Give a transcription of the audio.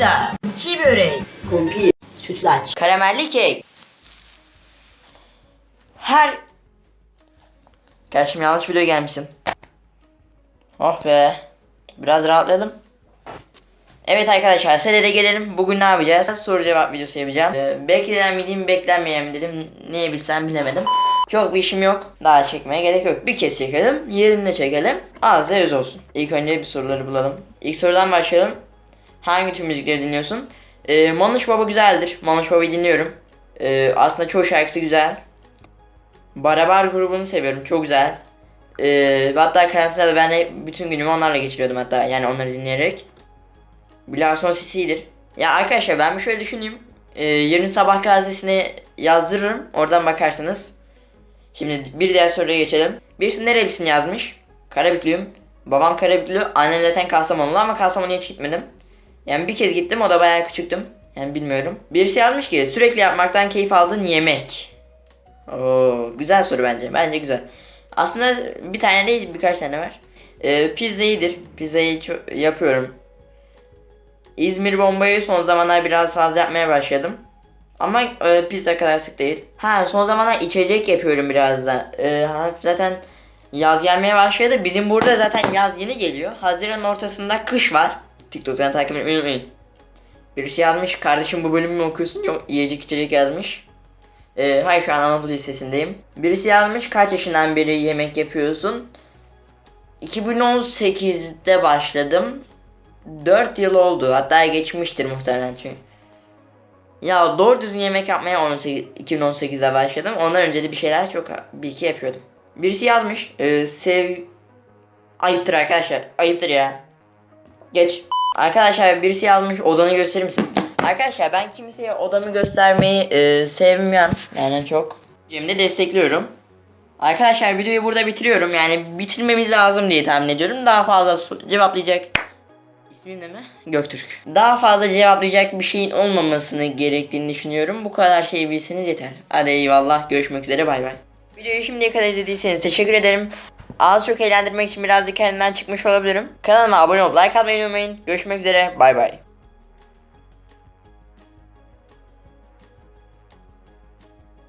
pizza, çiğ börek, Kumpir, sütlaç, karamelli kek. Her... Gerçi yanlış video gelmişsin. Oh be. Biraz rahatladım. Evet arkadaşlar de gelelim. Bugün ne yapacağız? Soru cevap videosu yapacağım. Ee, beklenen diyeyim beklenmeyen dedim. Neye bilsem bilemedim. Çok bir işim yok. Daha çekmeye gerek yok. Bir kez çekelim. Yerinde çekelim. Az da öz olsun. İlk önce bir soruları bulalım. İlk sorudan başlayalım. Hangi tür müzikleri dinliyorsun? Ee, Manuş Baba güzeldir. Manuş Baba'yı dinliyorum. Ee, aslında çoğu şarkısı güzel. Barabar grubunu seviyorum. Çok güzel. Ee, hatta karantinada ben de bütün günümü onlarla geçiriyordum hatta. Yani onları dinleyerek. Bilarson sesidir. Ya arkadaşlar ben bir şöyle düşüneyim. Ee, yarın sabah gazetesine yazdırırım. Oradan bakarsınız. Şimdi bir diğer soruya geçelim. Birisi nerelisin yazmış. Karabüklüyüm. Babam Karabüklü. Annem zaten Kastamonulu ama Kastamonu'ya hiç gitmedim. Yani bir kez gittim o da bayağı küçüktüm. Yani bilmiyorum. Birisi yazmış ki sürekli yapmaktan keyif aldığın yemek. Oo, güzel soru bence. Bence güzel. Aslında bir tane değil birkaç tane var. Ee, pizza iyidir. Pizzayı yapıyorum. İzmir bombayı son zamanlar biraz fazla yapmaya başladım. Ama e, pizza kadar sık değil. Ha son zamanlar içecek yapıyorum biraz da. E, zaten yaz gelmeye başladı. Bizim burada zaten yaz yeni geliyor. Haziranın ortasında kış var. TikTok'tan takip etmeyi unutmayın. Birisi yazmış kardeşim bu bölümü mü okuyorsun? Yok yiyecek içecek yazmış. E, hayır şu an Anadolu Lisesi'ndeyim. Birisi yazmış kaç yaşından beri yemek yapıyorsun? 2018'de başladım. 4 yıl oldu. Hatta geçmiştir muhtemelen çünkü. Ya doğru düzgün yemek yapmaya 18, 2018'de başladım. Ondan önce de bir şeyler çok bir iki yapıyordum. Birisi yazmış. E, sev... Ayıptır arkadaşlar. Ayıptır ya. Geç. Arkadaşlar birisi yazmış odanı gösterir misin? Arkadaşlar ben kimseye odamı göstermeyi e, sevmiyorum. Yani çok. Cem'de destekliyorum. Arkadaşlar videoyu burada bitiriyorum. Yani bitirmemiz lazım diye tahmin ediyorum. Daha fazla cevaplayacak İsmim ne mi? Göktürk. Daha fazla cevaplayacak bir şeyin olmamasını gerektiğini düşünüyorum. Bu kadar şey bilseniz yeter. Hadi eyvallah. Görüşmek üzere. Bay bay. Videoyu şimdiye kadar izlediyseniz teşekkür ederim. Az çok eğlendirmek için birazcık kendimden çıkmış olabilirim. Kanalıma abone olup like atmayı unutmayın. Görüşmek üzere. Bay bay.